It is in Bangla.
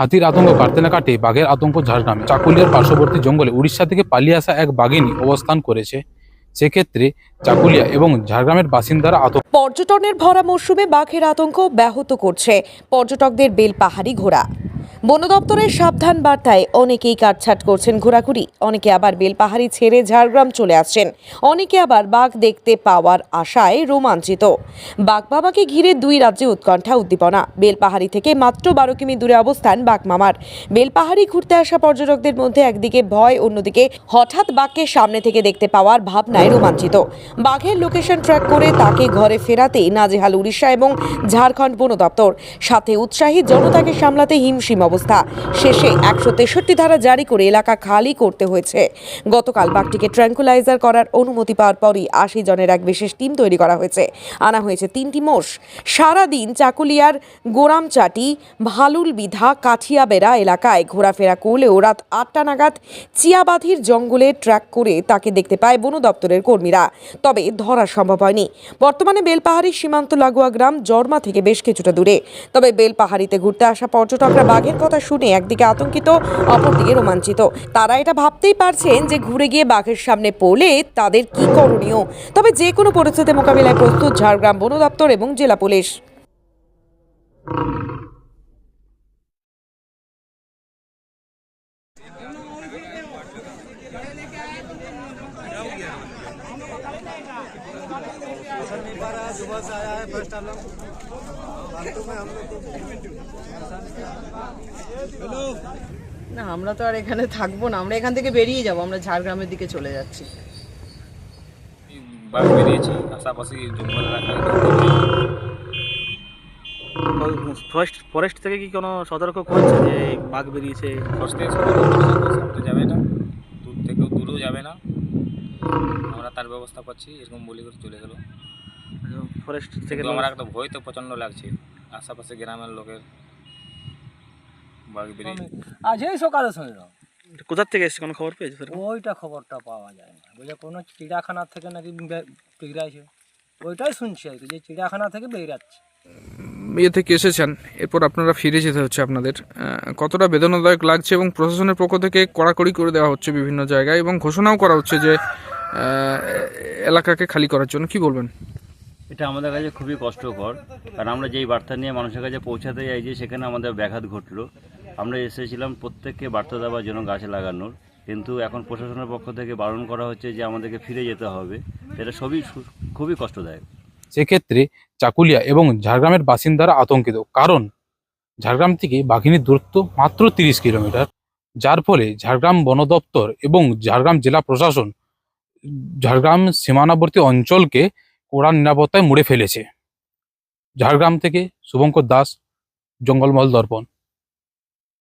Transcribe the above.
হাতির আতঙ্ক কাটতে না কাটে বাঘের আতঙ্ক ঝাড়গ্রামে চাকুলিয়ার পার্শ্ববর্তী জঙ্গলে উড়িষ্যা থেকে পালিয়ে আসা এক বাঘিনী অবস্থান করেছে। সেক্ষেত্রে চাকুলিয়া এবং ঝাড়গ্রামের বাসিন্দারা আতঙ্ক পর্যটনের ভরা মরশুমে বাঘের আতঙ্ক ব্যাহত করছে। পর্যটকদের বেল পাহাড়ি ঘোরা বন দপ্তরের সাবধান বার্তায় অনেকেই কাটছাট করছেন ঘোরাঘুরি। অনেকে আবার বেলপাহাড়ি ছেড়ে ঝাড়গ্রাম চলে আসছেন। অনেকে আবার বাঘ দেখতে পাওয়ার আশায় রোমাঞ্চিত। বাঘ বাবাকে ঘিরে দুই রাজ্যে উৎকণ্ঠা, উদ্দীপনা। বেলপাহাড়ি থেকে মাত্র বারো কিমি দূরে অবস্থান বাঘমামার বেলপাহাড়ি ঘুরতে আসা পর্যটকদের মধ্যে একদিকে ভয়, অন্যদিকে হঠাৎ বাঘকে সামনে থেকে দেখতে পাওয়ার ভাবনায় রোমাঞ্চিত। বাঘের লোকেশন ট্র্যাক করে তাকে ঘরে ফেরাতে নাজেহাল উড়িষ্যা এবং ঝাড়খণ্ড বন দপ্তর সাথে উৎসাহী জনতাকে সামলাতে হিমশিম অবস্থা। শেষে একশো তেষট্টি ধারা জারি করে এলাকা খালি করতে হয়েছে। গতকাল বাঘটিকে ট্র্যাঙ্কুলাইজার করার অনুমতি পাওয়ার পরই আশি জনের এক বিশেষ টিম তৈরি করা হয়েছে। আনা হয়েছে তিনটি মোষ। সারাদিন চাকুলিয়ার গোরামচাটি ভালুল বিধা কাঠিয়াবেড়া এলাকায় ঘোরাফেরা করলেও রাত আটটা নাগাদ চিয়াবাধির জঙ্গলে ট্র্যাক করে তাকে দেখতে পায় বন দপ্তরের কর্মীরা। তবে ধরা সম্ভব হয়নি। বর্তমানে বেলপাহাড়ি সীমান্ত লাগোয়া গ্রাম জর্মা থেকে বেশ কিছুটা দূরে। তবে বেলপাহাড়িতে ঘুরতে আসা পর্যটকরা বাঘের কথা শুনে একদিকে আতঙ্কিত, অপরদিকে রোমাঞ্চিত। তারা এটা ভাবতেই পারছেন যে ঘুরে গিয়ে বাঘের সামনে পড়লে তাদের কি করণীয়। তবে যে কোনো পরিস্থিতি মোকাবিলায় প্রস্তুত ঝাড়গ্রাম বন দপ্তর এবং জেলা পুলিশ। না আমরা তো আর এখানে থাকব না। আমরা এখান থেকে বেরিয়ে যাব। আমরা ঝাড়গ্রামের দিকে চলে যাচ্ছি। বাঘ বেরিয়েছে। পাশাপাশি জঙ্গল এলাকায় ফরেস্ট ফরেস্ট থেকে কি কোনো সতর্ক করেছে যে বাঘ বেরিয়েছে? সতর্ক করেছে। যাবে না। দূর থেকেও দূরেও যাবে না। আমরা তার ব্যবস্থা করছি এরকম বলি করে চলে গেল। ফরেস্ট থেকে আমার একটা ভয় তো প্রচণ্ড লাগছে। আশেপাশে গ্রামের লোকের বাঘ বেরিয়ে আজই সকালে শুনলাম। কোথার থেকে এসেছে? কোনো খবর পেয়েছে ওইটা খবরটা পাওয়া যায় না। বলে কোনো চিড়িয়াখানা থেকে নাকি বেরিয়েছে। ওইটাই শুনছি আর কি যে চিড়িয়াখানা থেকে বেরিয়েছে। ইয়ে থেকে এসেছেন। এরপর আপনারা ফিরে যেতে হচ্ছে আপনাদের। কতটা বেদনাদায়ক লাগছে এবং প্রশাসনের পক্ষ থেকে কড়াকড়ি করে দেওয়া হচ্ছে বিভিন্ন জায়গায় এবং ঘোষণাও করা হচ্ছে যে এলাকাকে খালি করার জন্য কি বলবেন? এটা আমাদের কাছে খুবই কষ্টকর। কারণ আমরা যেই বার্তা নিয়ে মানুষের কাছে পৌঁছাতে যাই যে সেখানে আমাদের ব্যাঘাত ঘটলো আমরা এসেছিলাম প্রত্যেককে বার্তা দেওয়ার জন্য গাছ লাগানোর। কিন্তু এখন প্রশাসনের পক্ষ থেকে বারণ করা হচ্ছে যে আমাদেরকে ফিরে যেতে হবে। এটা সবই সু- খুবই কষ্টদায়ক। সেক্ষেত্রে চাকুলিয়া এবং ঝাড়গ্রামের বাসিন্দারা আতঙ্কিত। কারণ ঝাড়গ্রাম থেকে বাঘিনীর দূরত্ব মাত্র তিরিশ কিলোমিটার। যার ফলে ঝাড়গ্রাম বন দপ্তর এবং ঝাড়গ্রাম জেলা প্রশাসন ঝাড়গ্রাম সীমানাবর্তী অঞ্চলকে কড়া নিরাপত্তায় মুড়ে ফেলেছে। ঝাড়গ্রাম থেকে শুভঙ্কর দাস জঙ্গলমহল দর্পণ।